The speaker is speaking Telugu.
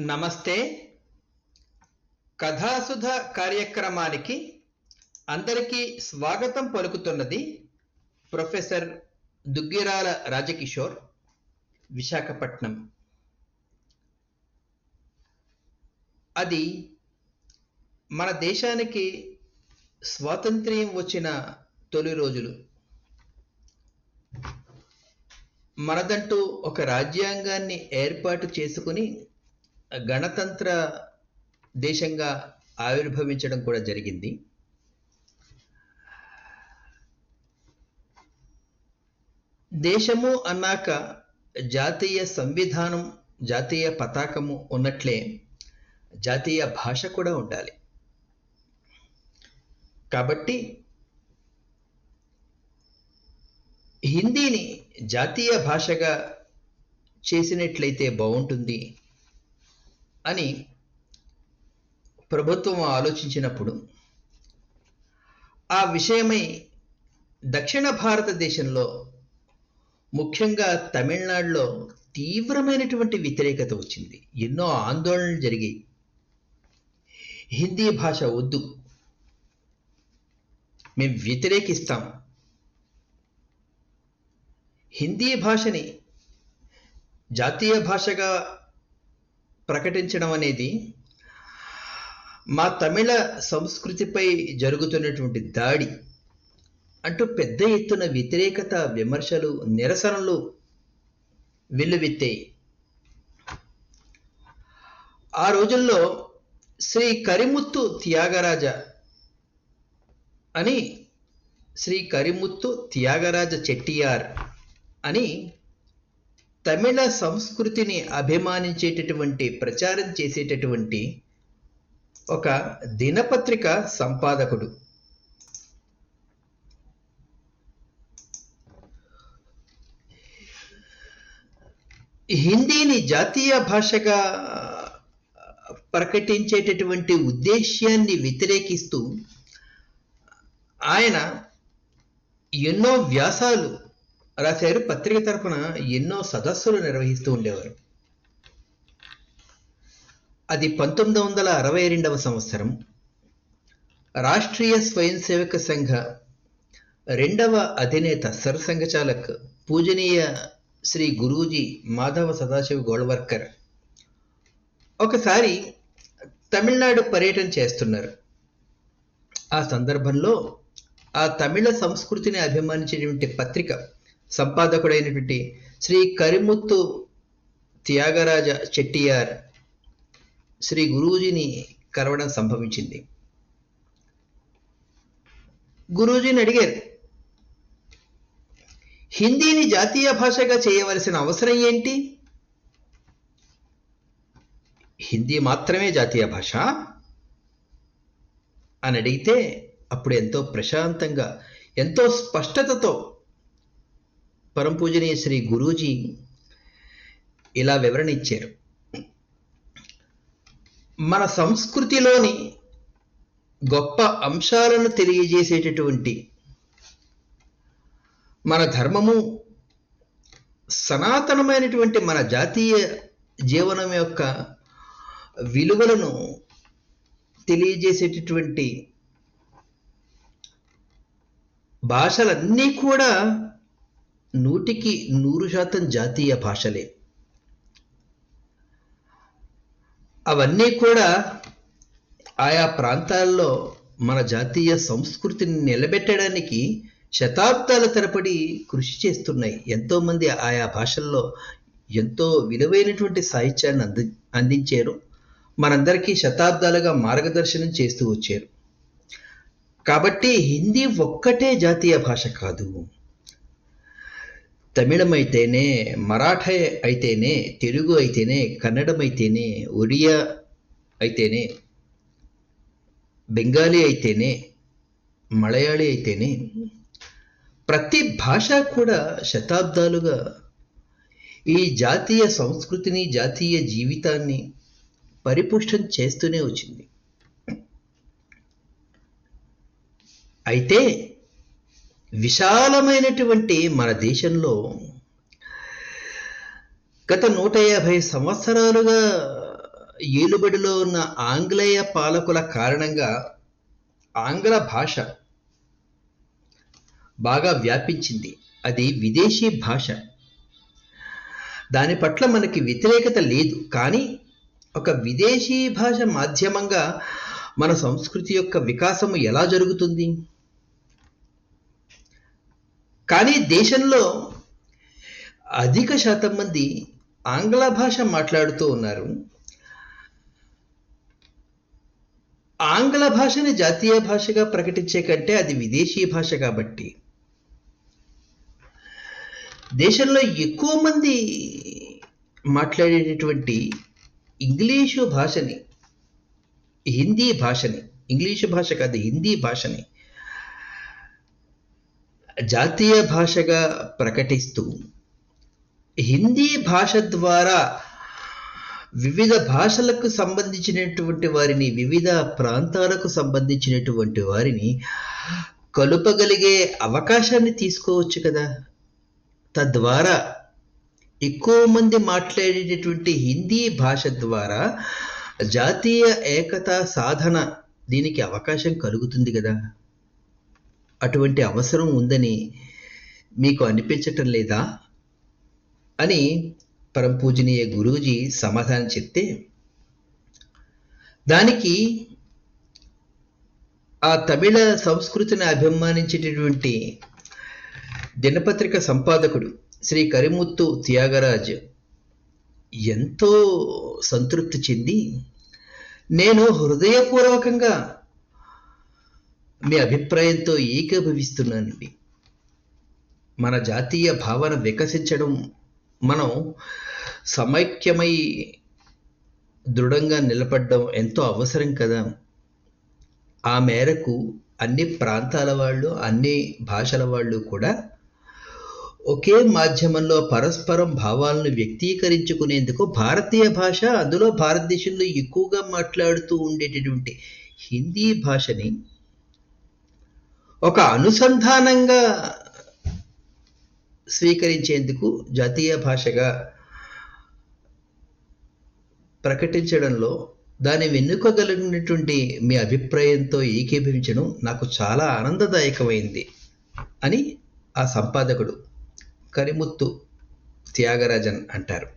నమస్తే. కథాసుధ కార్యక్రమానికి అందరికీ స్వాగతం పలుకుతున్నది ప్రొఫెసర్ దుగ్గిరాల రాజకిషోర్ విశాఖపట్నం. అది మన దేశానికి స్వాతంత్ర్యం వచ్చిన తొలి రోజులు. మనదంటూ ఒక రాజ్యాంగాన్ని ఏర్పాటు చేసుకుని గణతంత్ర దేశంగా ఆవిర్భవించడం కూడా జరిగింది. దేశము అన్నాక జాతీయ సంవిధానం జాతీయ పతాకము ఉన్నట్లే జాతీయ భాష కూడా ఉండాలి. కాబట్టి హిందీని జాతీయ భాషగా చేసినట్లయితే బాగుంటుంది. అని ప్రభుత్వం ఆలోచించినప్పుడు ఆ విషయమై దక్షిణ భారతదేశంలో ముఖ్యంగా తమిళనాడులో తీవ్రమైనటువంటి వ్యతిరేకత వచ్చింది. ఎన్నో ఆందోళనలు జరిగాయి. హిందీ భాష వద్దు. మేము వ్యతిరేకిస్తాం. హిందీ భాషని జాతీయ భాషగా ప్రకటించడం అనేది మా తమిళ సంస్కృతిపై జరుగుతున్నటువంటి దాడి అంటూ పెద్ద ఎత్తున వ్యతిరేకత విమర్శలు నిరసనలు వెల్లువెత్తాయి. ఆ రోజుల్లో శ్రీ కరిముత్తు త్యాగరాజ అని శ్రీ కరిముత్తు త్యాగరాజ చెట్టియార్ అని తమిళ సంస్కృతిని అభిమానించేటటువంటి ప్రచారం చేసేటటువంటి ఒక దినపత్రిక సంపాదకుడు. హిందీని జాతీయ భాషగా ప్రకటించేటటువంటి ఉద్దేశ్యాన్ని వ్యతిరేకిస్తూ ఆయన ఎన్నో వ్యాసాలు రాశారు. పత్రిక తరపున ఎన్నో సదస్సులు నిర్వహిస్తూ ఉండేవారు. అది పంతొమ్మిది వందల అరవై రెండవ సంవత్సరం. రాష్ట్రీయ స్వయం సేవక సంఘ రెండవ అధినేత సరసంఘచాలక్ పూజనీయ శ్రీ గురూజీ మాధవ సదాశివ గోల్వర్కర్ ఒకసారి తమిళనాడు పర్యటన చేస్తున్నారు. ఆ సందర్భంలో ఆ తమిళ సంస్కృతిని అభిమానించేటువంటి పత్రిక సంపాదకుడైనటువంటి శ్రీ కరిముత్తు త్యాగరాజ చెట్టియార్ శ్రీ గురూజీని కలవడం సంభవించింది. గురూజీని అడిగారు హిందీని జాతీయ భాషగా చేయవలసిన అవసరం ఏంటి? హిందీ మాత్రమే జాతీయ భాష? అని అడిగితే అప్పుడు ఎంతో ప్రశాంతంగా ఎంతో స్పష్టతతో పరంపూజనీయ శ్రీ గురూజీ ఇలా వివరణ ఇచ్చారు. మన సంస్కృతిలోని గొప్ప అంశాలను తెలియజేసేటటువంటి మన ధర్మము సనాతనమైనటువంటి మన జాతీయ జీవనం యొక్క విలువలను తెలియజేసేటటువంటి భాషలన్నీ కూడా నూటికి నూరు శాతం జాతీయ భాషలే. అవన్నీ కూడా ఆయా ప్రాంతాల్లో మన జాతీయ సంస్కృతిని నిలబెట్టడానికి శతాబ్దాల తరబడి కృషి చేస్తున్నాయి. ఎంతోమంది ఆయా భాషల్లో ఎంతో విలువైనటువంటి సాహిత్యాన్ని అంది అందించారు. మనందరికీ శతాబ్దాలుగా మార్గదర్శనం చేస్తూ వచ్చారు. కాబట్టి హిందీ ఒక్కటే జాతీయ భాష కాదు. తమిళం అయితేనే మరాఠా అయితేనే తెలుగు అయితేనే కన్నడం అయితేనే ఒడియా అయితేనే బెంగాలీ అయితేనే మలయాళీ అయితేనే ప్రతి భాష కూడా శతాబ్దాలుగా ఈ జాతీయ సంస్కృతిని జాతీయ జీవితాన్ని పరిపుష్టం చేస్తూనే వచ్చింది. అయితే విశాలమైనటువంటి మన దేశంలో గత నూట యాభై సంవత్సరాలుగా ఏలుబడిలో ఉన్న ఆంగ్లేయ పాలకుల కారణంగా ఆంగ్ల భాష బాగా వ్యాపించింది. అది విదేశీ భాష. దాని పట్ల మనకి వ్యతిరేకత లేదు. కానీ ఒక విదేశీ భాష మాధ్యమంగా మన సంస్కృతి యొక్క వికాసము ఎలా జరుగుతుంది? కానీ దేశంలో అధిక శాతం మంది ఆంగ్ల భాష మాట్లాడుతూ ఉన్నారు. ఆంగ్ల భాషని జాతీయ భాషగా ప్రకటించే కంటే అది విదేశీ భాష కాబట్టి. దేశంలో ఎక్కువ మంది మాట్లాడేటటువంటి ఇంగ్లీషు భాషని హిందీ భాషని ఇంగ్లీషు భాష కాదు హిందీ భాషని జాతీయ భాషగా ప్రకటిస్తూ హిందీ భాష ద్వారా వివిధ భాషలకు సంబంధించినటువంటి వారిని వివిధ ప్రాంతాలకు సంబంధించినటువంటి వారిని కలుపగలిగే అవకాశాన్ని తీసుకోవచ్చు కదా. తద్వారా ఎక్కువ మంది మాట్లాడేటటువంటి హిందీ భాష ద్వారా జాతీయ ఏకత సాధన దీనికి అవకాశం కలుగుతుంది కదా. అటువంటి అవసరం ఉందని మీకు అనిపించటం లేదా? అని పరంపూజనీయ గురూజీ సమాధానం చెప్తే దానికి ఆ తమిళ సంస్కృతిని అభిమానించేటటువంటి దినపత్రిక సంపాదకుడు శ్రీ కరిముత్తు త్యాగరాజ్ ఎంతో సంతృప్తి చెంది నేను హృదయపూర్వకంగా మీ అభిప్రాయంతో ఏకీభవిస్తున్నానండి. మన జాతీయ భావన వికసించడం మనం సమైక్యమై దృఢంగా నిలబడడం ఎంతో అవసరం కదా. ఆ మేరకు అన్ని ప్రాంతాల వాళ్ళు అన్ని భాషల వాళ్ళు కూడా ఒకే మాధ్యమంలో పరస్పరం భావాలను వ్యక్తీకరించుకునేందుకు భారతీయ భాష అందులో భారతదేశంలో ఎక్కువగా మాట్లాడుతూ ఉండేటటువంటి హిందీ భాషని ఒక అనుసంధానంగా స్వీకరించేందుకు జాతీయ భాషగా ప్రకటించడంలో దాని వెన్నుకోగలిగినటువంటి మీ అభిప్రాయంతో ఏకీభవించడం నాకు చాలా ఆనందదాయకమైంది అని ఆ సంపాదకుడు కరిముత్తు త్యాగరాజన్ అంటారు.